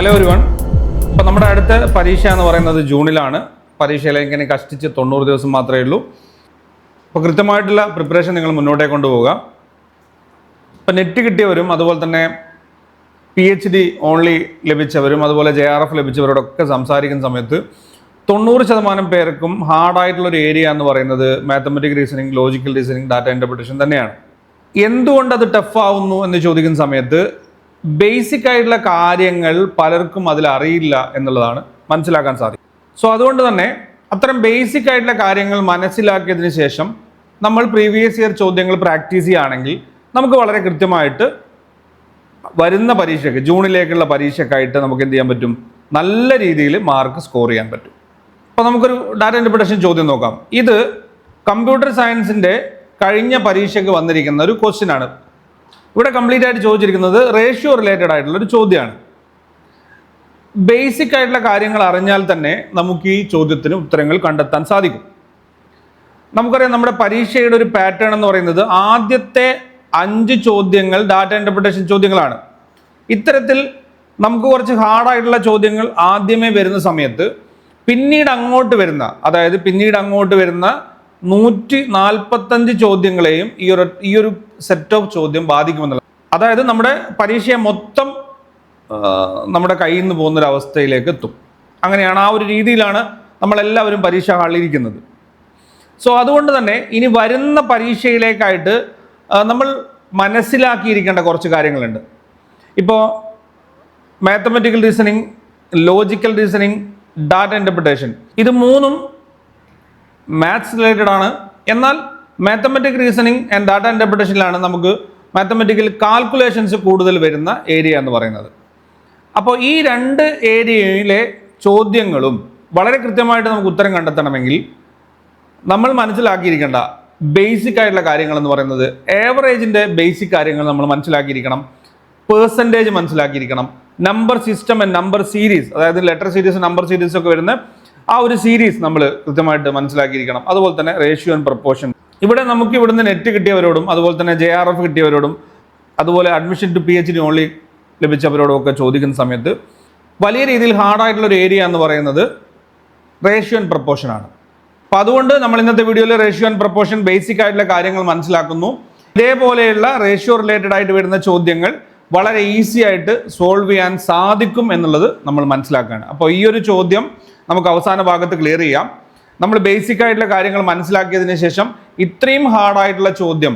Hello ഒരു one നമ്മുടെ അടുത്ത പരീക്ഷ എന്ന് പറയുന്നത് ജൂണിലാണ്. പരീക്ഷയിലേക്ക് ഇങ്ങനെ കഷ്ടിച്ച് തൊണ്ണൂറ് ദിവസം മാത്രമേ ഉള്ളൂ. അപ്പോൾ കൃത്യമായിട്ടുള്ള പ്രിപ്പറേഷൻ നിങ്ങൾ മുന്നോട്ടേ കൊണ്ടുപോകാം ഇപ്പം നെറ്റ് കിട്ടിയവരും അതുപോലെ തന്നെ പി എച്ച് ഡി ഓൺലി ലഭിച്ചവരും അതുപോലെ ജെ ആർ എഫ് ലഭിച്ചവരോടൊക്കെ സംസാരിക്കുന്ന സമയത്ത് തൊണ്ണൂറ് ശതമാനം പേർക്കും ഹാർഡായിട്ടുള്ളൊരു ഏരിയ എന്ന് പറയുന്നത് mathematic reasoning logical reasoning data interpretation തന്നെയാണ്. എന്തുകൊണ്ട് അത് ടഫ് ആവുന്നു എന്ന് ചോദിക്കുന്ന സമയത്ത് ബേസിക് ആയിട്ടുള്ള കാര്യങ്ങൾ പലർക്കും അതിൽ അറിയില്ല എന്നുള്ളതാണ് മനസ്സിലാക്കാൻ സാധിക്കും. സോ അതുകൊണ്ട് തന്നെ അത്തരം ബേസിക് ആയിട്ടുള്ള കാര്യങ്ങൾ മനസ്സിലാക്കിയതിന് ശേഷം നമ്മൾ പ്രീവിയസ് ഇയർ ചോദ്യങ്ങൾ പ്രാക്ടീസ് ചെയ്യുകയാണെങ്കിൽ നമുക്ക് വളരെ കൃത്യമായിട്ട് വരുന്ന പരീക്ഷയ്ക്ക് ജൂണിലേക്കുള്ള പരീക്ഷയ്ക്കായിട്ട് നമുക്ക് എന്ത് ചെയ്യാൻ പറ്റും? നല്ല രീതിയിൽ മാർക്ക് സ്കോർ ചെയ്യാൻ പറ്റും. അപ്പോൾ നമുക്കൊരു ഡാറ്റ ഇന്റർപ്രിട്ടേഷൻ ചോദ്യം നോക്കാം. ഇത് കമ്പ്യൂട്ടർ സയൻസിന്റെ കഴിഞ്ഞ പരീക്ഷയ്ക്ക് വന്നിരിക്കുന്ന ഒരു ക്വസ്റ്റ്യൻ ആണ്. ഇവിടെ കംപ്ലീറ്റ് ആയിട്ട് ചോദിച്ചിരിക്കുന്നത് റേഷ്യോ റിലേറ്റഡ് ആയിട്ടുള്ള ഒരു ചോദ്യമാണ്. ബേസിക് ആയിട്ടുള്ള കാര്യങ്ങൾ അറിഞ്ഞാൽ തന്നെ നമുക്ക് ഈ ചോദ്യത്തിന് ഉത്തരങ്ങൾ കണ്ടെത്താൻ സാധിക്കും. നമുക്കറിയാം നമ്മുടെ പരീക്ഷയുടെ ഒരു പാറ്റേൺ എന്ന് പറയുന്നത് ആദ്യത്തെ അഞ്ച് ചോദ്യങ്ങൾ ഡാറ്റ ഇന്റർപ്രിട്ടേഷൻ ചോദ്യങ്ങളാണ്. ഇത്തരത്തിൽ നമുക്ക് കുറച്ച് ഹാർഡായിട്ടുള്ള ചോദ്യങ്ങൾ ആദ്യമേ വരുന്ന സമയത്ത് പിന്നീട് അങ്ങോട്ട് വരുന്ന അതായത് പിന്നീട് അങ്ങോട്ട് വരുന്ന നൂറ്റി നാൽപ്പത്തഞ്ച് ചോദ്യങ്ങളെയും ഈ ഒരു ഈ ഒരു സെറ്റ് ഓഫ് ചോദ്യം ബാധിക്കുമെന്നുള്ള അതായത് നമ്മുടെ പരീക്ഷയെ മൊത്തം നമ്മുടെ കയ്യിൽ നിന്ന് പോകുന്ന ഒരു അവസ്ഥയിലേക്ക് എത്തും. അങ്ങനെയാണ് ആ ഒരു രീതിയിലാണ് നമ്മളെല്ലാവരും പരീക്ഷ ഹാളിലിരിക്കുന്നത് സോ അതുകൊണ്ട് തന്നെ ഇനി വരുന്ന പരീക്ഷയിലേക്കായിട്ട് നമ്മൾ മനസ്സിലാക്കിയിരിക്കേണ്ട കുറച്ച് കാര്യങ്ങളുണ്ട്. ഇപ്പോൾ mathematical reasoning logical reasoning data interpretation ഇത് മൂന്നും മാത്സ് റിലേറ്റഡ് ആണ്. എന്നാൽ മാത്തമെറ്റിക് റീസണിങ് ആൻഡ് ഡാറ്റ ഇന്റർപ്രിട്ടേഷനിലാണ് നമുക്ക് മാത്തമെറ്റിക്കൽ കാൽക്കുലേഷൻസ് കൂടുതൽ വരുന്ന ഏരിയ എന്ന് പറയുന്നത്. അപ്പോൾ ഈ രണ്ട് ഏരിയയിലെ ചോദ്യങ്ങളും വളരെ കൃത്യമായിട്ട് നമുക്ക് ഉത്തരം കണ്ടെത്തണമെങ്കിൽ നമ്മൾ മനസ്സിലാക്കിയിരിക്കേണ്ട ബേസിക് ആയിട്ടുള്ള കാര്യങ്ങൾ എന്ന് പറയുന്നത് ഏവറേജിന്റെ ബേസിക് കാര്യങ്ങൾ നമ്മൾ മനസ്സിലാക്കിയിരിക്കണം. പേഴ്സന്റേജ് മനസ്സിലാക്കിയിരിക്കണം. Number system and number series അതായത് ലെറ്റർ സീരീസ് നമ്പർ സീരീസ് ഒക്കെ വരുന്ന ആ ഒരു സീരീസ് നമ്മൾ കൃത്യമായിട്ട് മനസ്സിലാക്കിയിരിക്കണം. അതുപോലെ തന്നെ റേഷ്യോ ആൻഡ് പ്രപ്പോർഷൻ ഇവിടെ നമുക്ക് ഇവിടുന്ന് നെറ്റ് കിട്ടിയവരോടും അതുപോലെ തന്നെ ജെ ആർ എഫ് കിട്ടിയവരോടും അതുപോലെ admission to P H D only ലഭിച്ചവരോടും ഒക്കെ ചോദിക്കുന്ന സമയത്ത് വലിയ രീതിയിൽ ഹാർഡായിട്ടുള്ള ഒരു ഏരിയ എന്ന് പറയുന്നത് റേഷ്യോ ആൻഡ് പ്രപ്പോർഷൻ ആണ്. അപ്പം അതുകൊണ്ട് നമ്മൾ ഇന്നത്തെ വീഡിയോയിൽ റേഷ്യോ ആൻഡ് പ്രപ്പോർഷൻ ബേസിക് ആയിട്ടുള്ള കാര്യങ്ങൾ മനസ്സിലാക്കുന്നു. ഇതേപോലെയുള്ള റേഷ്യോ റിലേറ്റഡ് ആയിട്ട് വരുന്ന ചോദ്യങ്ങൾ വളരെ ഈസി ആയിട്ട് സോൾവ് ചെയ്യാൻ സാധിക്കും എന്നുള്ളത് നമ്മൾ മനസ്സിലാക്കുകയാണ്. അപ്പോൾ ഈ ഒരു ചോദ്യം നമുക്ക് അവസാന ഭാഗത്ത് ക്ലിയർ ചെയ്യാം. നമ്മൾ ബേസിക് ആയിട്ടുള്ള കാര്യങ്ങൾ മനസ്സിലാക്കിയതിന് ശേഷം ഇത്രയും ഹാർഡായിട്ടുള്ള ചോദ്യം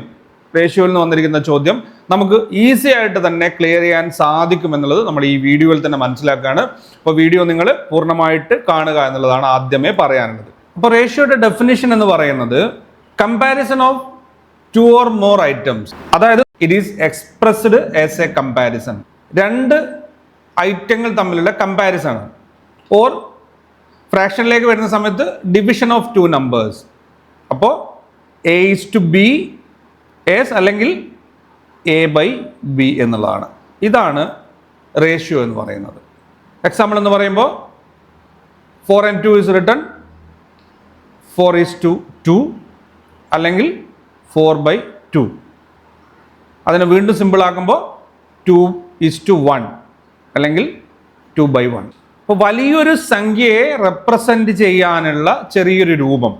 റേഷ്യോയിൽ നിന്ന് വന്നിരിക്കുന്ന ചോദ്യം നമുക്ക് ഈസി ആയിട്ട് തന്നെ ക്ലിയർ ചെയ്യാൻ സാധിക്കും എന്നുള്ളത് നമ്മൾ ഈ വീഡിയോയിൽ തന്നെ മനസ്സിലാക്കുകയാണ്. അപ്പോൾ വീഡിയോ നിങ്ങൾ പൂർണമായിട്ട് കാണുക എന്നുള്ളതാണ് ആദ്യമേ പറയാനുള്ളത്. അപ്പോൾ റേഷ്യോയുടെ ഡെഫിനിഷൻ എന്ന് പറയുന്നത് comparison of two or more items അതായത് it is expressed as a comparison രണ്ട് ഐറ്റങ്ങൾ തമ്മിലുള്ള കമ്പാരിസൺ ഓർ ഫ്രാക്ഷനിലേക്ക് വരുന്ന സമയത്ത് ഡിവിഷൻ ഓഫ് ടു നമ്പേഴ്സ് അപ്പോൾ A is to B as അല്ലെങ്കിൽ എ ബൈ ബി എന്നുള്ളതാണ്. ഇതാണ് റേഷ്യോ എന്ന് പറയുന്നത്. എക്സാമ്പിൾ എന്ന് പറയുമ്പോൾ four and two is written four is to two അല്ലെങ്കിൽ ഫോർ ബൈ ടു അതിനെ വീണ്ടും സിമ്പിളാക്കുമ്പോൾ ടു ഈസ് ടു വൺ അല്ലെങ്കിൽ ടു ബൈ വൺ അപ്പോൾ വലിയൊരു സംഖ്യയെ റെപ്രസെന്റ് ചെയ്യാനുള്ള ചെറിയൊരു രൂപം.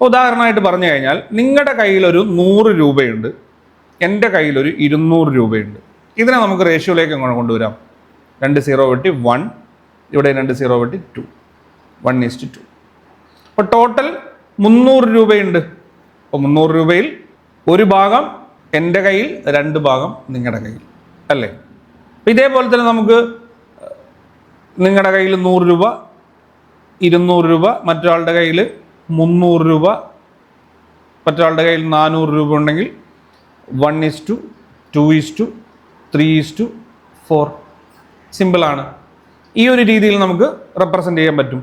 ഉദാഹരണമായിട്ട് പറഞ്ഞു കഴിഞ്ഞാൽ നിങ്ങളുടെ കയ്യിലൊരു നൂറ് രൂപയുണ്ട് എന്റെ കയ്യിലൊരു ഇരുന്നൂറ് രൂപയുണ്ട്. ഇതിനെ നമുക്ക് റേഷ്യോയിലേക്ക് എങ്ങനെ കൊണ്ടുവരാം? രണ്ട് സീറോ വെട്ടി വൺ ഇവിടെ രണ്ട് സീറോ വെട്ടി two one is to two അപ്പോൾ ടോട്ടൽ മുന്നൂറ് രൂപയുണ്ട്. അപ്പോൾ മുന്നൂറ് രൂപയിൽ ഒരു ഭാഗം എന്റെ കയ്യിൽ രണ്ട് ഭാഗം നിങ്ങളുടെ കയ്യിൽ. അല്ലേ? ഇതേപോലെ തന്നെ നമുക്ക് നിങ്ങളുടെ കയ്യിൽ നൂറ് രൂപ ഇരുന്നൂറ് രൂപ മറ്റൊരാളുടെ കയ്യിൽ മുന്നൂറ് രൂപ മറ്റൊരാളുടെ കയ്യിൽ നാനൂറ് രൂപ ഉണ്ടെങ്കിൽ one is to two is to three is to four സിമ്പിളാണ് ഈ ഒരു രീതിയിൽ നമുക്ക് റെപ്രസെന്റ് ചെയ്യാൻ പറ്റും.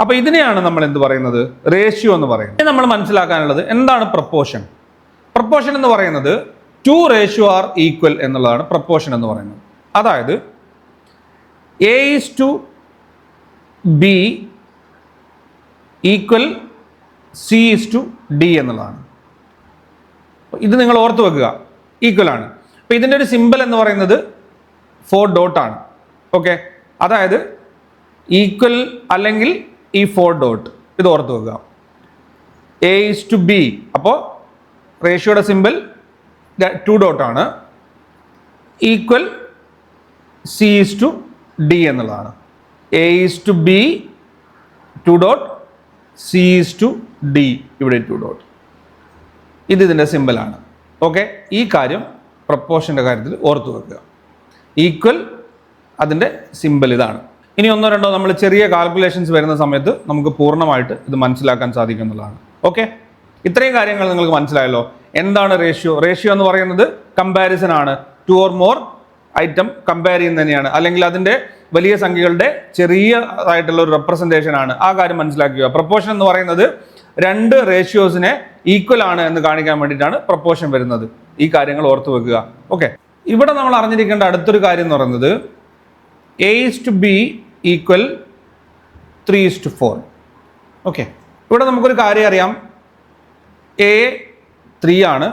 അപ്പോൾ ഇതിനെയാണ് നമ്മൾ എന്ത് പറയുന്നത്? റേഷ്യോ എന്ന് പറയുന്നത്. നമ്മൾ മനസ്സിലാക്കാനുള്ളത് എന്താണ് പ്രപ്പോർഷൻ പ്രപ്പോർഷൻ എന്ന് പറയുന്നത് ടു റേഷ്യോ ആർ ഈക്വൽ എന്നുള്ളതാണ് പ്രപ്പോർഷൻ എന്ന് പറയുന്നത്. അതായത് A is to B equal C is to D എന്നുള്ളതാണ്. ഇത് നിങ്ങൾ ഓർത്ത് വെക്കുക. ഈക്വൽ ആണ്. അപ്പോൾ ഇതിന്റെ ഒരു സിമ്പിൾ എന്ന് പറയുന്നത് ഫോർ ഡോട്ട് ആണ്. ഓക്കെ അതായത് ഈക്വൽ അല്ലെങ്കിൽ ഈ ഫോർ ഡോട്ട് ഇത് ഓർത്ത് വെക്കുക. എ ഈസ് ടു ബി അപ്പോൾ റേഷ്യോയുടെ simple two ഡോട്ടാണ് equal C is to D എന്നുള്ളതാണ്. A is to B two dot C is to D ഇവിടെ ടു ഡോട്ട് ഇത് ഇതിന്റെ സിമ്പിളാണ് ഓക്കെ ഈ കാര്യം പ്രപ്പോഷന്റെ കാര്യത്തിൽ ഓർത്തു വെക്കുക. ഈക്വൽ അതിന്റെ സിമ്പിൾ ഇതാണ്. ഇനി ഒന്നോ രണ്ടോ നമ്മൾ ചെറിയ കാൽക്കുലേഷൻസ് വരുന്ന സമയത്ത് നമുക്ക് പൂർണമായിട്ട് ഇത് മനസ്സിലാക്കാൻ സാധിക്കും സാധിക്കുന്നുള്ളതാണ് ഓക്കെ ഇത്രയും കാര്യങ്ങൾ നിങ്ങൾക്ക് മനസ്സിലായല്ലോ. എന്താണ് റേഷ്യോ റേഷ്യോ എന്ന് പറയുന്നത് കമ്പാരിസൺ ആണ്. Two or more item compare ചെയ്യുന്നത് തന്നെയാണ്. അല്ലെങ്കിൽ അതിന്റെ വലിയ സംഖ്യകളുടെ ചെറിയ ആയിട്ടുള്ള ഒരു റെപ്രസെന്റേഷൻ ആണ്. ആ കാര്യം മനസ്സിലാക്കുക. പ്രപ്പോഷൻ എന്ന് പറയുന്നത് രണ്ട് റേഷ്യോസിനെ ഈക്വൽ ആണ് എന്ന് കാണിക്കാൻ വേണ്ടിയിട്ടാണ് പ്രപ്പോഷൻ വരുന്നത്. ഈ കാര്യങ്ങൾ ഓർത്തു വെക്കുക. ഓക്കെ ഇവിടെ നമ്മൾ അറിഞ്ഞിരിക്കേണ്ട അടുത്തൊരു കാര്യം എന്ന് പറയുന്നത് A is to B equal three is to four okay ഇവിടെ നമുക്കൊരു കാര്യം അറിയാം. എ ത്രീ ആണ്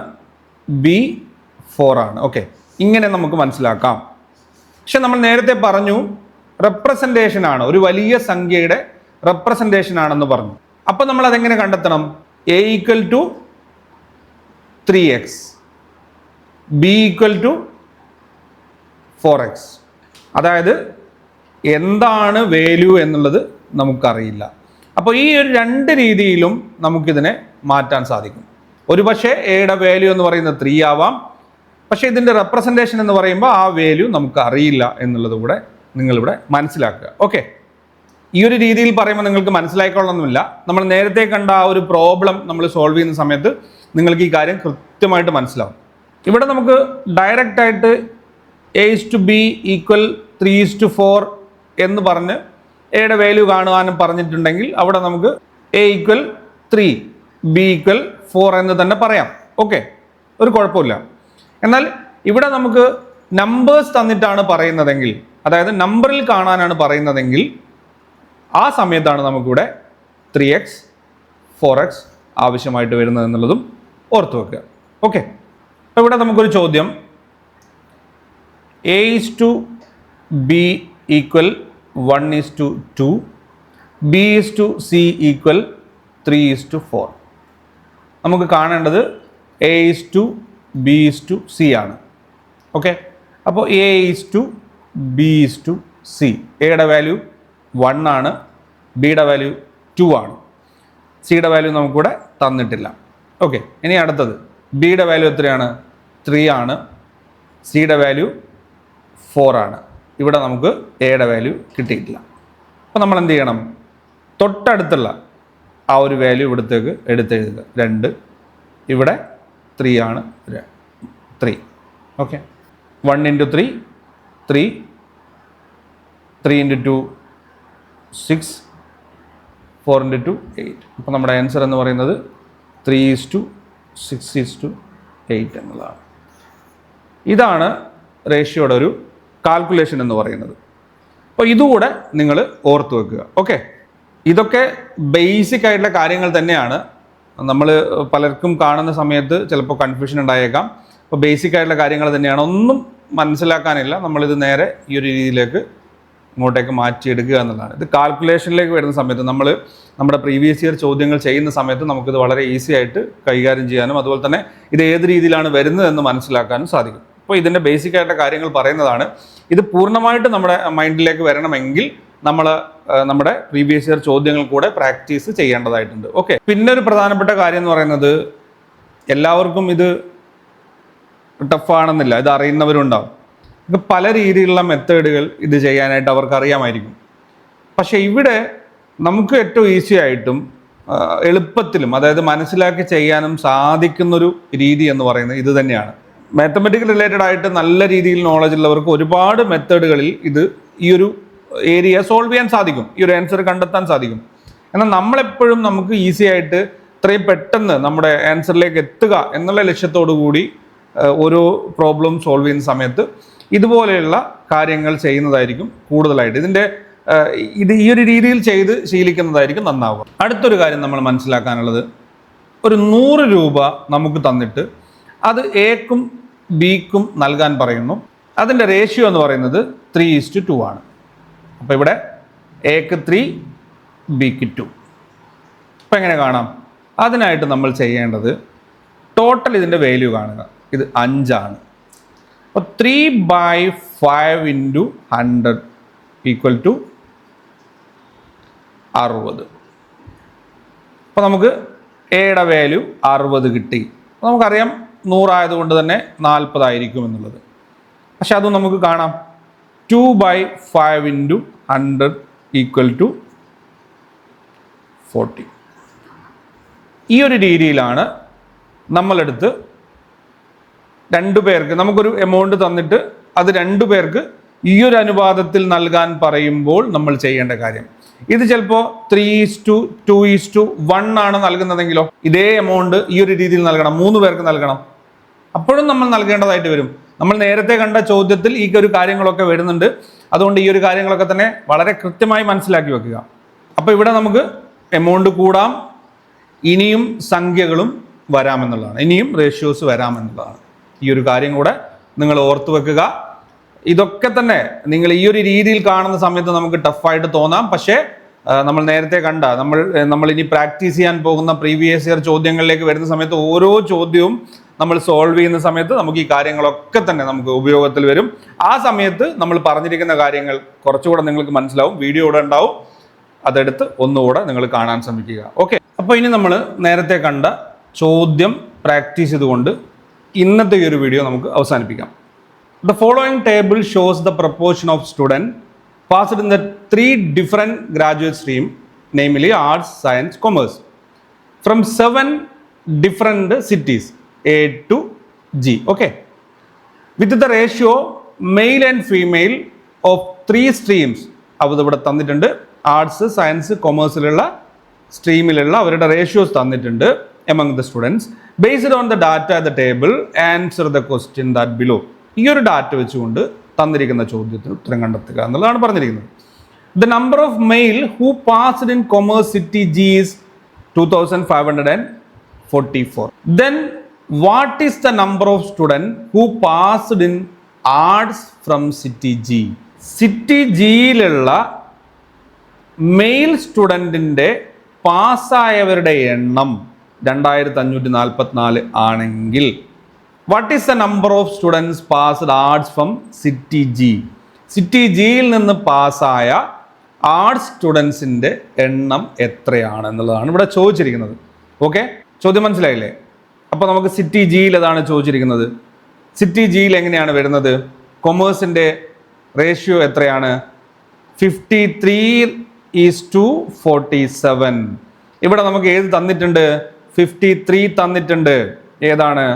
ബി ഫോർ ആണ്. ഓക്കെ ഇങ്ങനെ നമുക്ക് മനസ്സിലാക്കാം. പക്ഷെ നമ്മൾ നേരത്തെ പറഞ്ഞു റെപ്രസെന്റേഷൻ ആണ്. ഒരു വലിയ സംഖ്യയുടെ റെപ്രസെന്റേഷൻ ആണെന്ന് പറഞ്ഞു. അപ്പം നമ്മൾ അതെങ്ങനെ കണ്ടെത്തണം? A equal to three X B equal to four X അതായത് എന്താണ് വാല്യൂ എന്നുള്ളത് നമുക്കറിയില്ല. അപ്പോൾ ഈ ഒരു രണ്ട് രീതിയിലും നമുക്കിതിനെ മാറ്റാൻ സാധിക്കും. ഒരു പക്ഷേ എയുടെ വാല്യൂ എന്ന് പറയുന്നത് ത്രീ ആവാം പക്ഷേ ഇതിന്റെ റെപ്രസെന്റേഷൻ എന്ന് പറയുമ്പോൾ ആ വാല്യൂ നമുക്ക് അറിയില്ല എന്നുള്ളത് കൂടെ നിങ്ങളിവിടെ മനസ്സിലാക്കുക. ഓക്കെ ഈ ഒരു രീതിയിൽ പറയുമ്പോൾ നിങ്ങൾക്ക് മനസ്സിലായിക്കൊള്ളണമെന്നില്ല. നമ്മൾ നേരത്തെ കണ്ട ആ ഒരു പ്രോബ്ലം നമ്മൾ സോൾവ് ചെയ്യുന്ന സമയത്ത് നിങ്ങൾക്ക് ഈ കാര്യം കൃത്യമായിട്ട് മനസ്സിലാവും. ഇവിടെ നമുക്ക് ഡയറക്റ്റ് ആയിട്ട് A is to B equal three is to four എന്ന് പറഞ്ഞ് എയുടെ വാല്യൂ കാണുവാനും പറഞ്ഞിട്ടുണ്ടെങ്കിൽ അവിടെ നമുക്ക് A equal three B equal four എന്ന് തന്നെ പറയാം. ഓക്കെ ഒരു കുഴപ്പമില്ല. എന്നാൽ ഇവിടെ നമുക്ക് നമ്പേഴ്സ് തന്നിട്ടാണ് പറയുന്നതെങ്കിൽ അതായത് നമ്പറിൽ കാണാനാണ് പറയുന്നതെങ്കിൽ ആ സമയത്താണ് നമുക്കിവിടെ ത്രീ എക്സ് ഫോർ എക്സ് ആവശ്യമായിട്ട് വരുന്നത് എന്നുള്ളതും ഓർത്ത് വെക്കുക. ഓക്കെ അപ്പോൾ ഇവിടെ നമുക്കൊരു ചോദ്യം. A is to B equal one is to two B is to C equal three is to four നമുക്ക് കാണേണ്ടത് A is to B is to C ആണ്. ഓക്കെ അപ്പോൾ A is to B is to C എയുടെ value one ആണ്. ബിയുടെ value to ആണ്. സിയുടെ value നമുക്കിവിടെ തന്നിട്ടില്ല. ഓക്കെ ഇനി അടുത്തത്. ബിയുടെ വാല്യൂ എത്രയാണ്? ത്രീ ആണ്. സിയുടെ വാല്യൂ ഫോർ ആണ്. ഇവിടെ നമുക്ക് എയുടെ വാല്യൂ കിട്ടിയിട്ടില്ല. അപ്പോൾ നമ്മൾ എന്ത് ചെയ്യണം? തൊട്ടടുത്തുള്ള ആ ഒരു വാല്യൂ ഇവിടത്തേക്ക് എടുത്തെഴുതുക. രണ്ട്. ഇവിടെ ത്രീ ആണ്. Three okay one into three three three into two six four into two eight അപ്പോൾ നമ്മുടെ ആൻസർ എന്ന് പറയുന്നത് three is to six is to eight എന്നുള്ളതാണ്. ഇതാണ് റേഷ്യോയുടെ ഒരു കാൽക്കുലേഷൻ എന്ന് പറയുന്നത്. അപ്പോൾ ഇതുകൂടെ നിങ്ങൾ ഓർത്ത് വെക്കുക. ഓക്കെ ഇതൊക്കെ ബേസിക് ആയിട്ടുള്ള കാര്യങ്ങൾ തന്നെയാണ് നമ്മൾ പലർക്കും കാണുന്ന സമയത്ത് ചിലപ്പോൾ കൺഫ്യൂഷൻ ഉണ്ടായേക്കാം. അപ്പോൾ ബേസിക് ആയിട്ടുള്ള കാര്യങ്ങൾ തന്നെയാണ്. ഒന്നും മനസ്സിലാക്കാനില്ല. നമ്മളിത് നേരെ ഈ ഒരു രീതിയിലേക്ക് ഇങ്ങോട്ടേക്ക് മാറ്റിയെടുക്കുക എന്നുള്ളതാണ്. ഇത് കാൽക്കുലേഷനിലേക്ക് വരുന്ന സമയത്ത് നമ്മൾ നമ്മുടെ പ്രീവിയസ് ഇയർ ചോദ്യങ്ങൾ ചെയ്യുന്ന സമയത്ത് നമുക്കിത് വളരെ ഈസി ആയിട്ട് കൈകാര്യം ചെയ്യാനും അതുപോലെ തന്നെ ഇത് ഏത് രീതിയിലാണ് വരുന്നതെന്ന് മനസ്സിലാക്കാനും സാധിക്കും. അപ്പോൾ ഇതിന്റെ ബേസിക് ആയിട്ടുള്ള കാര്യങ്ങൾ പറയുന്നതാണ്. ഇത് പൂർണമായിട്ട് നമ്മുടെ മൈൻഡിലേക്ക് വരണമെങ്കിൽ നമ്മൾ നമ്മുടെ പ്രീവിയസ് ഇയർ ചോദ്യങ്ങൾ കൂടെ പ്രാക്ടീസ് ചെയ്യേണ്ടതായിട്ടുണ്ട്. ഓക്കെ. പിന്നെ ഒരു പ്രധാനപ്പെട്ട കാര്യം എന്ന് പറയുന്നത് എല്ലാവർക്കും ഇത് ടഫാണെന്നില്ല ഇത് അറിയുന്നവരുണ്ടാവും. ഇത് പല രീതിയിലുള്ള മെത്തേഡുകൾ ഇത് ചെയ്യാനായിട്ട് അവർക്ക് അറിയാമായിരിക്കും. പക്ഷേ ഇവിടെ നമുക്ക് ഏറ്റവും ഈസി ആയിട്ടും എളുപ്പത്തിലും അതായത് മനസ്സിലാക്കി ചെയ്യാനും സാധിക്കുന്നൊരു രീതി എന്ന് പറയുന്നത് ഇത് തന്നെയാണ്. മാത്തമെറ്റിക്കൽ റിലേറ്റഡ് ആയിട്ട് നല്ല രീതിയിൽ നോളജ് ഉള്ളവർക്ക് ഒരുപാട് മെത്തേഡുകളിൽ ഇത് ഈ ഒരു ഏരിയ സോൾവ് ചെയ്യാൻ സാധിക്കും. ഈ ഒരു ആൻസർ കണ്ടെത്താൻ സാധിക്കും. എന്നാൽ നമ്മളെപ്പോഴും നമുക്ക് ഈസി ആയിട്ട് ഇത്രയും പെട്ടെന്ന് നമ്മുടെ ആൻസറിലേക്ക് എത്തുക എന്നുള്ള ലക്ഷ്യത്തോടു കൂടി ഓരോ പ്രോബ്ലം സോൾവ് ചെയ്യുന്ന സമയത്ത് ഇതുപോലെയുള്ള കാര്യങ്ങൾ ചെയ്യുന്നതായിരിക്കും കൂടുതലായിട്ട്. ഇതിന്റെ ഇത് ഈ ഒരു രീതിയിൽ ചെയ്ത് ശീലിക്കുന്നതായിരിക്കും നന്നാവുക. അടുത്തൊരു കാര്യം നമ്മൾ മനസ്സിലാക്കാനുള്ളത് ഒരു നൂറ് രൂപ നമുക്ക് തന്നിട്ട് അത് എക്കും ബിക്കും നൽകാൻ പറയുന്നു. അതിന്റെ റേഷ്യോ എന്ന് പറയുന്നത് ത്രീ ഈസ്റ്റ് ടു ആണ്. അപ്പോൾ ഇവിടെ എക്ക് ത്രീ ബിക്ക് ടു അപ്പം എങ്ങനെ കാണാം? അതിനായിട്ട് നമ്മൾ ചെയ്യേണ്ടത് ടോട്ടൽ ഇതിന്റെ വാല്യൂ കാണുക. ഇത് അഞ്ചാണ്. അപ്പോൾ three by five into hundred equal to അറുപത്. അപ്പോൾ നമുക്ക് എയുടെ വാല്യൂ അറുപത് കിട്ടി. നമുക്കറിയാം നൂറായതുകൊണ്ട് തന്നെ നാൽപ്പതായിരിക്കും എന്നുള്ളത്. പക്ഷെ അതും നമുക്ക് കാണാം. Two by five into hundred equal to forty ഈ ഒരു രീതിയിലാണ് നമ്മളെടുത്ത് രണ്ടു പേർക്ക് നമുക്കൊരു എമൗണ്ട് തന്നിട്ട് അത് രണ്ടു പേർക്ക് ഈ ഒരു അനുപാതത്തിൽ നൽകാൻ പറയുമ്പോൾ നമ്മൾ ചെയ്യേണ്ട കാര്യം. ഇത് ചിലപ്പോൾ three is to two is to one ആണ് നൽകുന്നതെങ്കിലോ ഇതേ എമൗണ്ട് ഈ ഒരു രീതിയിൽ നൽകണം മൂന്ന് പേർക്ക് നൽകണം. അപ്പോഴും നമ്മൾ നൽകേണ്ടതായിട്ട് വരും. നമ്മൾ നേരത്തെ കണ്ട ചോദ്യത്തിൽ ഈ ഒരു കാര്യങ്ങളൊക്കെ വരുന്നുണ്ട്. അതുകൊണ്ട് ഈ ഒരു കാര്യങ്ങളൊക്കെ തന്നെ വളരെ കൃത്യമായി മനസ്സിലാക്കി വെക്കുക. അപ്പോൾ ഇവിടെ നമുക്ക് എമൗണ്ട് കൂടാം. ഇനിയും സംഖ്യകളും വരാമെന്നുള്ളതാണ്. ഇനിയും റേഷ്യോസ് വരാമെന്നുള്ളതാണ്. ഈ ഒരു കാര്യം കൂടെ നിങ്ങൾ ഓർത്തു വെക്കുക. ഇതൊക്കെ തന്നെ നിങ്ങൾ ഈ ഒരു രീതിയിൽ കാണുന്ന സമയത്ത് നമുക്ക് ടഫായിട്ട് തോന്നാം. പക്ഷേ നമ്മൾ നേരത്തെ കണ്ട നമ്മൾ നമ്മൾ ഇനി പ്രാക്ടീസ് ചെയ്യാൻ പോകുന്ന പ്രീവിയസ് ഇയർ ചോദ്യങ്ങളിലേക്ക് വരുന്ന സമയത്ത് ഓരോ ചോദ്യവും നമ്മൾ സോൾവ് ചെയ്യുന്ന സമയത്ത് നമുക്ക് ഈ കാര്യങ്ങളൊക്കെ തന്നെ നമുക്ക് ഉപയോഗത്തിൽ വരും. ആ സമയത്ത് നമ്മൾ പറഞ്ഞിരിക്കുന്ന കാര്യങ്ങൾ കുറച്ചുകൂടെ നിങ്ങൾക്ക് മനസ്സിലാവും വീഡിയോ ഇവിടെ ഉണ്ടാവും. അതെടുത്ത് ഒന്നുകൂടെ നിങ്ങൾ കാണാൻ ശ്രമിക്കുക. ഓക്കെ അപ്പോൾ ഇനി നമ്മൾ നേരത്തെ കണ്ട ചോദ്യം പ്രാക്ടീസ് ചെയ്തുകൊണ്ട് ഇന്നത്തെ ഈ ഒരു വീഡിയോ നമുക്ക് അവസാനിപ്പിക്കാം. The following table shows the proportion of student passed in the three different graduate stream namely arts science commerce from seven different cities A to G okay with the ratio male and female of three streams അത് ഇവിടെ തന്നിട്ടുണ്ട് arts science കൊമേഴ്സിലുള്ള സ്ട്രീമിലുള്ള അവരുടെ ratios തന്നിട്ടുണ്ട് among the students based on the data the table answer the question that below ഈ ഒരു data വെച്ചുകൊണ്ട് തന്നിരിക്കുന്ന ചോദ്യത്തിന് ഉത്തരം കണ്ടെത്തുക എന്നുള്ളതാണ് പറഞ്ഞിരിക്കുന്നത്. The number of male who passed in commerce city G is two thousand five hundred and forty four then what is the number of student who passed in arts from city G city ജിയിലുള്ള male സ്റ്റുഡന്റിന്റെ പാസ്സായവരുടെ എണ്ണം രണ്ടായിരത്തി അഞ്ഞൂറ്റി നാൽപ്പത്തിനാല് ആണെങ്കിൽ what is the number of students passed arts from city G city ജിയിൽ നിന്ന് പാസ്സായ ആർട്സ് സ്റ്റുഡൻസിന്റെ എണ്ണം എത്രയാണ് എന്നുള്ളതാണ് ഇവിടെ ചോദിച്ചിരിക്കുന്നത്. ഓക്കെ ചോദ്യം മനസ്സിലായില്ലേ? അപ്പോൾ നമുക്ക് സിറ്റി ജിയിൽ അതാണ് ചോദിച്ചിരിക്കുന്നത്? സിറ്റി ജിയിൽ എങ്ങനെയാണ് വരുന്നത്? കൊമേഴ്സിന്റെ റേഷ്യോ എത്രയാണ്? Fifty three is to forty seven ഇവിടെ നമുക്ക് ഏത് തന്നിട്ടുണ്ട്? ഫിഫ്റ്റി ത്രീ തന്നിട്ടുണ്ട്. ഏതാണ്?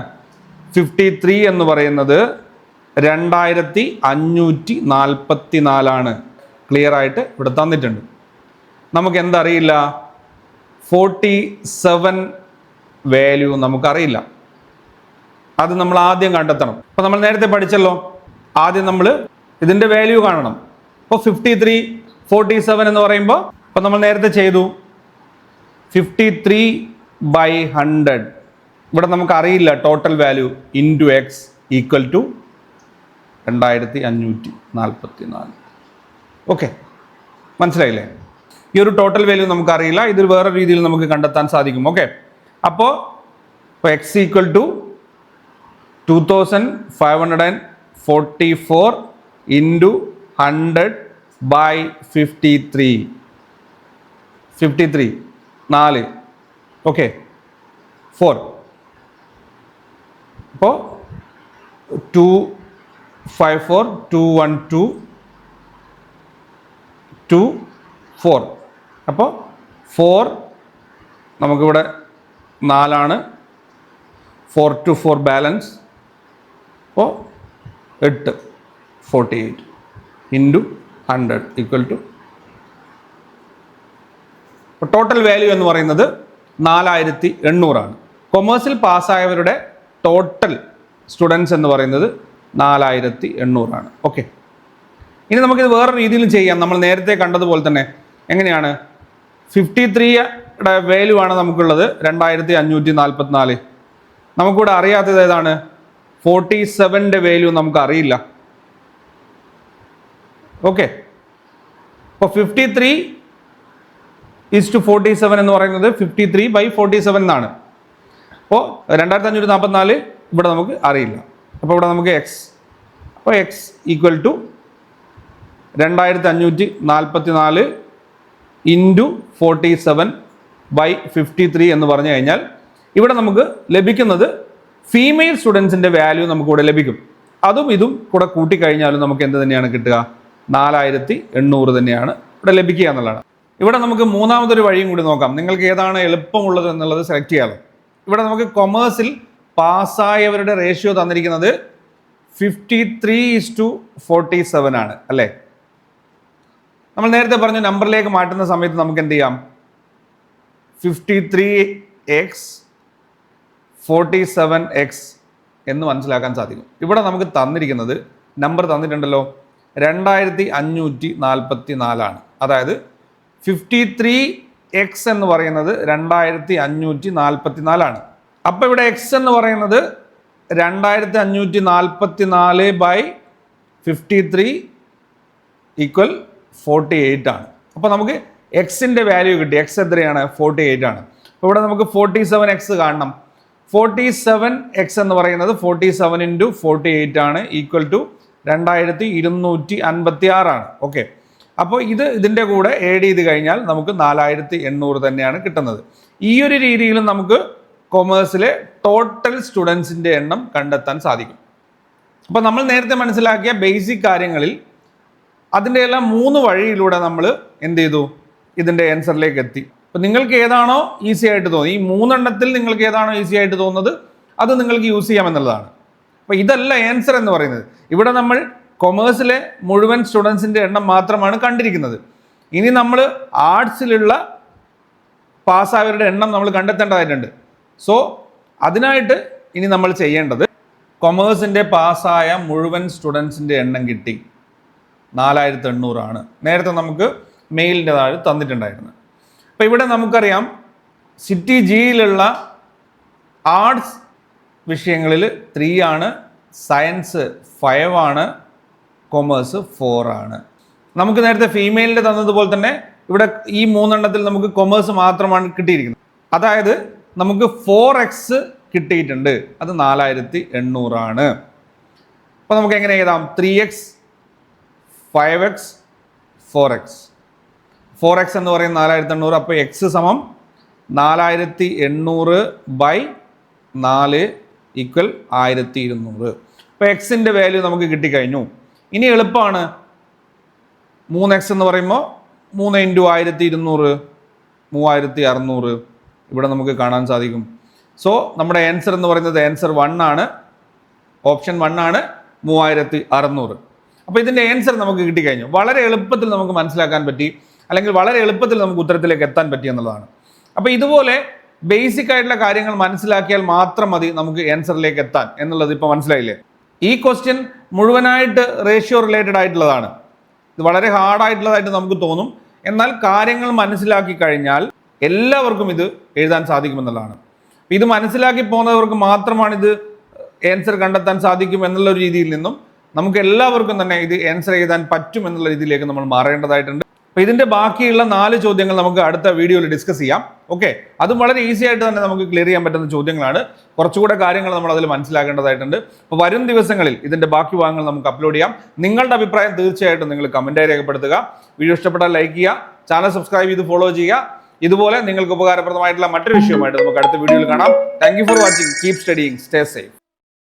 ഫിഫ്റ്റി ത്രീ എന്ന് പറയുന്നത് രണ്ടായിരത്തി അഞ്ഞൂറ്റി നാൽപ്പത്തി നാലാണ് ക്ലിയർ ആയിട്ട് ഇവിടെ തന്നിട്ടുണ്ട്. നമുക്ക് എന്തറിയില്ല ഫോർട്ടി സെവൻ വാല്യൂ നമുക്കറിയില്ല. അത് നമ്മൾ ആദ്യം കണ്ടെത്തണം. അപ്പോൾ നമ്മൾ നേരത്തെ പഠിച്ചല്ലോ. ആദ്യം നമ്മൾ ഇതിന്റെ വാല്യൂ കാണണം. അപ്പോൾ ഫിഫ്റ്റി ത്രീ ഫോർട്ടി സെവൻ എന്ന് പറയുമ്പോൾ അപ്പോൾ നമ്മൾ നേരത്തെ ചെയ്തു. ഫിഫ്റ്റി ത്രീ ബൈ ഹൺഡ്രഡ് ഇവിടെ നമുക്കറിയില്ല total value into X equal to രണ്ടായിരത്തി അഞ്ഞൂറ്റി നാൽപ്പത്തി നാല് ഓക്കെ മനസ്സിലായില്ലേ? ഈ ഒരു ടോട്ടൽ വാല്യൂ നമുക്കറിയില്ല. ഇതിൽ വേറെ രീതിയിൽ നമുക്ക് കണ്ടെത്താൻ സാധിക്കും. ഓക്കെ അപ്പോൾ ഇപ്പോൾ X equal to two thousand five hundred and forty four into hundred by fifty three fifty three നാല്. ഓക്കെ ഫോർ അപ്പോൾ two five four two one two two four അപ്പോൾ ഫോർ നമുക്കിവിടെ നാലാണ്. ഫോർ ടു ഫോർ ബാലൻസ് അപ്പോൾ എട്ട് forty eight into hundred equal to total value എന്ന് പറയുന്നത് നാലായിരത്തി എണ്ണൂറാണ്. കൊമേഴ്സിൽ പാസ്സായവരുടെ ടോട്ടൽ സ്റ്റുഡൻസ് എന്ന് പറയുന്നത് നാലായിരത്തി എണ്ണൂറാണ് ഓക്കെ ഇനി നമുക്കിത് വേറെ രീതിയിലും ചെയ്യാം. നമ്മൾ നേരത്തെ കണ്ടതുപോലെ തന്നെ എങ്ങനെയാണ്? ഫിഫ്റ്റി ത്രീയുടെ വാല്യൂ ആണ് നമുക്കുള്ളത് രണ്ടായിരത്തി അഞ്ഞൂറ്റി നാൽപ്പത്തിനാല് നമുക്കിവിടെ അറിയാത്തത് ഏതാണ്? ഫോർട്ടി സെവന്റെ വാല്യൂ നമുക്ക് അറിയില്ല. ഓക്കെ അപ്പോൾ fifty three is to forty seven എന്ന് പറയുന്നത് fifty three by forty seven എന്നാണ്. അപ്പോൾ രണ്ടായിരത്തി അഞ്ഞൂറ്റി നാൽപ്പത്തിനാല് ഇവിടെ നമുക്ക് അറിയില്ല. അപ്പോൾ ഇവിടെ നമുക്ക് എക്സ് അപ്പോൾ എക്സ് ഈക്വൽ ടു രണ്ടായിരത്തി അഞ്ഞൂറ്റി നാൽപ്പത്തി നാല് into forty seven by fifty three എന്ന് പറഞ്ഞു കഴിഞ്ഞാൽ ഇവിടെ നമുക്ക് ലഭിക്കുന്നത് ഫീമെയിൽ സ്റ്റുഡൻസിന്റെ വാല്യൂ നമുക്ക് ഇവിടെ ലഭിക്കും. അതും ഇതും കൂടെ കൂട്ടിക്കഴിഞ്ഞാലും നമുക്ക് എന്ത് തന്നെയാണ് കിട്ടുക? നാലായിരത്തി എണ്ണൂറ് തന്നെയാണ് ഇവിടെ ലഭിക്കുക എന്നുള്ളതാണ്. ഇവിടെ നമുക്ക് മൂന്നാമതൊരു വഴിയും കൂടി നോക്കാം. നിങ്ങൾക്ക് ഏതാണ് എളുപ്പമുള്ളത് എന്നുള്ളത് സെലക്ട് ചെയ്യാമല്ലോ ഇവിടെ നമുക്ക് കൊമേഴ്സിൽ പാസ്സായവരുടെ റേഷ്യോ തന്നിരിക്കുന്നത് fifty three is to forty seven ആണ് അല്ലേ? നമ്മൾ നേരത്തെ പറഞ്ഞ നമ്പറിലേക്ക് മാറ്റുന്ന സമയത്ത് നമുക്ക് എന്ത് ചെയ്യാം? Fifty three X forty seven X എന്ന് മനസ്സിലാക്കാൻ സാധിക്കും. ഇവിടെ നമുക്ക് തന്നിരിക്കുന്നത് നമ്പർ തന്നിട്ടുണ്ടല്ലോ രണ്ടായിരത്തി അഞ്ഞൂറ്റി നാൽപ്പത്തി നാലാണ് അതായത് ഫിഫ്റ്റി ത്രീ എക്സ് എന്ന് പറയുന്നത് രണ്ടായിരത്തി അഞ്ഞൂറ്റി നാൽപ്പത്തി നാലാണ് അപ്പോൾ ഇവിടെ എക്സ് എന്ന് പറയുന്നത് രണ്ടായിരത്തി അഞ്ഞൂറ്റി നാൽപ്പത്തി നാല് by fifty three equal forty eight ആണ്. അപ്പോൾ നമുക്ക് എക്സിന്റെ വാല്യൂ കിട്ടി. എക്സ് എത്രയാണ്? ഫോർട്ടി എയ്റ്റ് ആണ്. അപ്പോൾ ഇവിടെ നമുക്ക് ഫോർട്ടി സെവൻ എക്സ് കാണണം. ഫോർട്ടി സെവൻ എക്സ് എന്ന് പറയുന്നത് forty seven into forty eight ആണ് ഈക്വൽ ടു രണ്ടായിരത്തി ഇരുന്നൂറ്റി അൻപത്തി ആറാണ് ഓക്കെ അപ്പോൾ ഇത് ഇതിന്റെ കൂടെ ഏഡ് ചെയ്ത് കഴിഞ്ഞാൽ നമുക്ക് നാലായിരത്തി എണ്ണൂറ് തന്നെയാണ് കിട്ടുന്നത്. ഈ ഒരു രീതിയിൽ നമുക്ക് കൊമേഴ്സിലെ ടോട്ടൽ സ്റ്റുഡൻസിന്റെ എണ്ണം കണ്ടെത്താൻ സാധിക്കും. അപ്പോൾ നമ്മൾ നേരത്തെ മനസ്സിലാക്കിയ ബേസിക് കാര്യങ്ങളിൽ അതിന്റെ എല്ലാം മൂന്ന് വഴിയിലൂടെ നമ്മൾ എന്ത് ചെയ്തു? ഇതിന്റെ ആൻസറിലേക്ക് എത്തി. അപ്പോൾ നിങ്ങൾക്ക് ഏതാണോ ഈസി ആയിട്ട് തോന്നി ഈ മൂന്നെണ്ണത്തിൽ നിങ്ങൾക്ക് ഏതാണോ ഈസി ആയിട്ട് തോന്നുന്നത്? അത് നിങ്ങൾക്ക് യൂസ് ചെയ്യാമെന്നുള്ളതാണ് അപ്പോൾ ഇതല്ല ആൻസർ എന്ന് പറയുന്നത്. ഇവിടെ നമ്മൾ കൊമേഴ്സിലെ മുഴുവൻ സ്റ്റുഡൻസിന്റെ എണ്ണം മാത്രമാണ് കണ്ടിരിക്കുന്നത്. ഇനി നമ്മൾ ആർട്സിലുള്ള പാസ്സായവരുടെ എണ്ണം നമ്മൾ കണ്ടെത്തേണ്ടതായിട്ടുണ്ട്. സോ അതിനായിട്ട് ഇനി നമ്മൾ ചെയ്യേണ്ടത് കൊമേഴ്സിന്റെ പാസ്സായ മുഴുവൻ സ്റ്റുഡൻസിന്റെ എണ്ണം കിട്ടി. നാലായിരത്തി എണ്ണൂറാണ് നേരത്തെ നമുക്ക് മെയിലിന്റെ താഴെ തന്നിട്ടുണ്ടായിരുന്നു. അപ്പോൾ ഇവിടെ നമുക്കറിയാം സിറ്റി ജിയിലുള്ള ആർട്സ് വിഷയങ്ങളിൽ ത്രീ ആണ് സയൻസ് ഫൈവ് ആണ് കൊമേഴ്സ് ഫോർ ആണ്. നമുക്ക് നേരത്തെ ഫീമെയിലിന്റെ തന്നതുപോലെ തന്നെ ഇവിടെ ഈ മൂന്നെണ്ണത്തിൽ നമുക്ക് കൊമേഴ്സ് മാത്രമാണ് കിട്ടിയിരിക്കുന്നത്. അതായത് നമുക്ക് ഫോർ എക്സ് കിട്ടിയിട്ടുണ്ട്. അത് നാലായിരത്തി എണ്ണൂറാണ് അപ്പോൾ നമുക്ക് എങ്ങനെ എഴുതാം? Three X five X four X four X എന്ന് പറയുന്നത് നാലായിരത്തി എണ്ണൂറ് അപ്പോൾ എക്സ് സമം നാലായിരത്തി എണ്ണൂറ് ബൈ നാല് ഈക്വൽ ആയിരത്തി ഇരുന്നൂറ്. അപ്പോൾ എക്സിന്റെ വാല്യൂ നമുക്ക് കിട്ടിക്കഴിഞ്ഞു. ഇനി എളുപ്പമാണ് മൂന്ന് എക്സ് എന്ന് പറയുമ്പോൾ മൂന്ന് ഇന്റു ആയിരത്തി ഇരുന്നൂറ് മൂവായിരത്തി അറുന്നൂറ് ഇവിടെ നമുക്ക് കാണാൻ സാധിക്കും. സോ നമ്മുടെ ആൻസർ എന്ന് പറയുന്നത് ആൻസർ വൺ ആണ്. ഓപ്ഷൻ വൺ ആണ് മൂവായിരത്തി അറുന്നൂറ്. അപ്പോൾ ഇതിന്റെ ആൻസർ നമുക്ക് കിട്ടിക്കഴിഞ്ഞു. വളരെ എളുപ്പത്തിൽ നമുക്ക് മനസ്സിലാക്കാൻ പറ്റി. അല്ലെങ്കിൽ വളരെ എളുപ്പത്തിൽ നമുക്ക് ഉത്തരത്തിലേക്ക് എത്താൻ പറ്റി എന്നുള്ളതാണ്. അപ്പോൾ ഇതുപോലെ ബേസിക് ആയിട്ടുള്ള കാര്യങ്ങൾ മനസ്സിലാക്കിയാൽ മാത്രം മതി നമുക്ക് ആൻസറിലേക്ക് എത്താൻ എന്നുള്ളത് ഇപ്പോൾ മനസ്സിലായില്ലേ? ഈ ക്വസ്റ്റ്യൻ മുഴുവനായിട്ട് റേഷ്യോ റിലേറ്റഡ് ആയിട്ടുള്ളതാണ്. ഇത് വളരെ ഹാർഡായിട്ടുള്ളതായിട്ട് നമുക്ക് തോന്നും. എന്നാൽ കാര്യങ്ങൾ മനസ്സിലാക്കി കഴിഞ്ഞാൽ എല്ലാവർക്കും ഇത് എഴുതാൻ സാധിക്കുമെന്നുള്ളതാണ്. ഇത് മനസ്സിലാക്കി പോകുന്നവർക്ക് മാത്രമാണ് ഇത് ആൻസർ കണ്ടെത്താൻ സാധിക്കും എന്നുള്ള രീതിയിൽ നിന്നും നമുക്ക് എല്ലാവർക്കും തന്നെ ഇത് ആൻസർ എഴുതാൻ പറ്റും എന്നുള്ള രീതിയിലേക്ക് നമ്മൾ മാറേണ്ടതായിട്ടുണ്ട്. അപ്പോൾ ഇതിന്റെ ബാക്കിയുള്ള നാല് ചോദ്യങ്ങൾ നമുക്ക് അടുത്ത വീഡിയോയിൽ ഡിസ്കസ് ചെയ്യാം. ഓക്കെ അതും വളരെ ഈസി ആയിട്ട് തന്നെ നമുക്ക് ക്ലിയർ ചെയ്യാൻ പറ്റുന്ന ചോദ്യങ്ങളാണ്. കുറച്ചുകൂടെ കാര്യങ്ങൾ നമ്മൾ അതിൽ മനസ്സിലാക്കേണ്ടതായിട്ടുണ്ട്. അപ്പോൾ വരും ദിവസങ്ങളിൽ ഇതിന്റെ ബാക്കി ഭാഗങ്ങൾ നമുക്ക് അപ്ലോഡ് ചെയ്യാം. നിങ്ങളുടെ അഭിപ്രായം തീർച്ചയായിട്ടും നിങ്ങൾ കമന്റായി രേഖപ്പെടുത്തുക. വീഡിയോ ഇഷ്ടപ്പെട്ടാൽ ലൈക്ക് ചെയ്യുക. ചാനൽ സബ്സ്ക്രൈബ് ചെയ്ത് ഫോളോ ചെയ്യുക. ഇതുപോലെ നിങ്ങൾക്ക് ഉപകാരപ്രദമായിട്ടുള്ള മറ്റൊരു വിഷയമായിട്ട് നമുക്ക് അടുത്ത വീഡിയോയിൽ കാണാം. Thank for watching keep studying stay safe